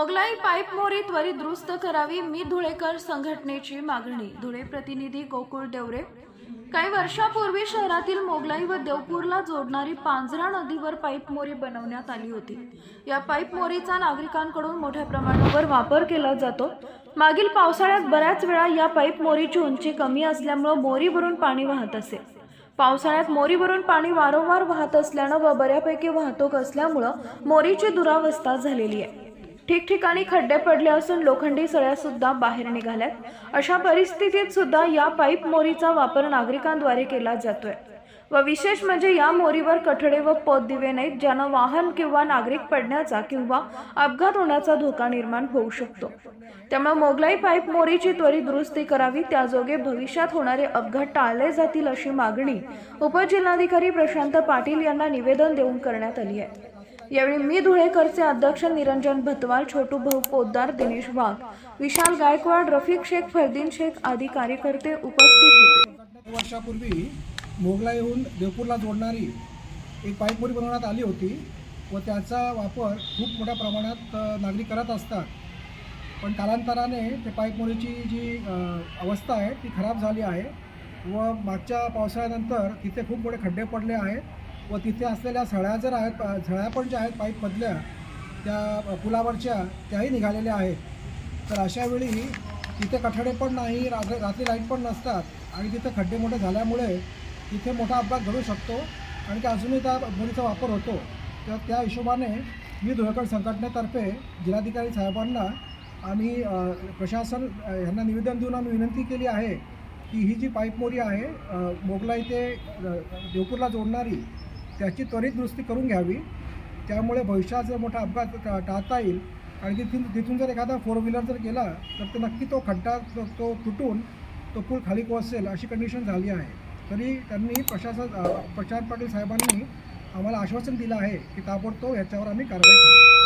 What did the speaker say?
Mughlai pipe मोरी त्वरित दुरुस्त करावी मी धुळेकर संघटनेची मागणी. धुळे प्रतिनिधी गोकुळ देवरे काही वर्षापूर्वी शहरातील मोगलाई व देवपूरला जोडणारी पांझरा नदीवर पाईप मोरी बनवण्यात आली होती. या पाईप मोरीचा नागरिकांकडून मोठ्या प्रमाणावर वापर केला जातो. मागील पावसाळ्यात बऱ्याच वेळा या पाईप मोरीची उंची कमी असल्यामुळं मोरीवरून पाणी वाहत असे. पावसाळ्यात मोरीवरून पाणी वारंवार वाहत असल्यानं व बऱ्यापैकी वाहतूक असल्यामुळं मोरीची दुरावस्था झालेली आहे. ठिकठिकाणी खड्डे पडले असून लोखंडी सळ्या सुद्धा बाहेर निघाल्यात. अशा परिस्थितीत सुद्धा या पाईप मोरीचा वापर नागरिकांद्वारे केला जातोय. व विशेष म्हणजे या मोरीवर कठडे व पद दिवे नाहीत ज्यानं वाहन किंवा नागरिक पडण्याचा किंवा अपघात होण्याचा धोका निर्माण होऊ शकतो. त्यामुळे मोगलाई पाईप मोरीची त्वरित दुरुस्ती करावी त्याजोगे भविष्यात होणारे अपघात टाळले जातील अशी मागणी उपजिल्हाधिकारी प्रशांत पाटील यांना निवेदन देऊन करण्यात आली आहे. यावेळी मी धुळेकरचे अध्यक्ष निरंजन भतवाल छोटू भाऊ पोद्दार दिनेश वाघ विशाल गायकवाड रफिक शेख फरदीन शेख आदी कार्यकर्ते उपस्थित होते. वर्षापूर्वी मोगला येऊन देवपूरला जोडणारी एक पाईपमोरी बनवण्यात आली होती व त्याचा वापर खूप मोठ्या प्रमाणात नागरिक करत असतात. पण कालांतराने ते पाईपमोरीची जी अवस्था आहे ती खराब झाली आहे व मागच्या पावसाळ्यानंतर तिथे खूप मोठे खड्डे पडले आहेत. व तिथे असलेल्या सळ्या जर आहेत झळ्या पण ज्या आहेत पाईपमधल्या त्या पुलावरच्या त्याही निघालेल्या आहेत. तर अशावेळी तिथे कठडे पण नाही रात्री रात्री लाइट पण नसतात आणि तिथे खड्डे मोठे झाल्यामुळे तिथे मोठा अपघात घडू शकतो आणि त्या अजूनही त्या मुलीचा वापर होतो. तर त्या हिशोबाने मी धुळकड संघटनेतर्फे जिल्हाधिकारी साहेबांना आणि प्रशासन यांना निवेदन देऊन आम्ही विनंती केली आहे की ही जी पाईपमोरी आहे मोगलाई ते देवपूरला जोडणारी त्याची त्वरित दुरुस्ती करून घ्यावी. त्यामुळे भविष्यात जर मोठा अपघात टा- टाळता येईल आणि तिथून तिथून जर एखादा फोर व्हीलर जर गेला तर ते नक्की तो खड्डा तो तुटून तो पूल खाली कोसळेल अशी कंडिशन झाली आहे. तरी त्यांनी प्रशासन प्रशांत पाटील साहेबांनी आम्हाला आश्वासन दिलं आहे की ताबडतोब याच्यावर आम्ही कारवाई करू.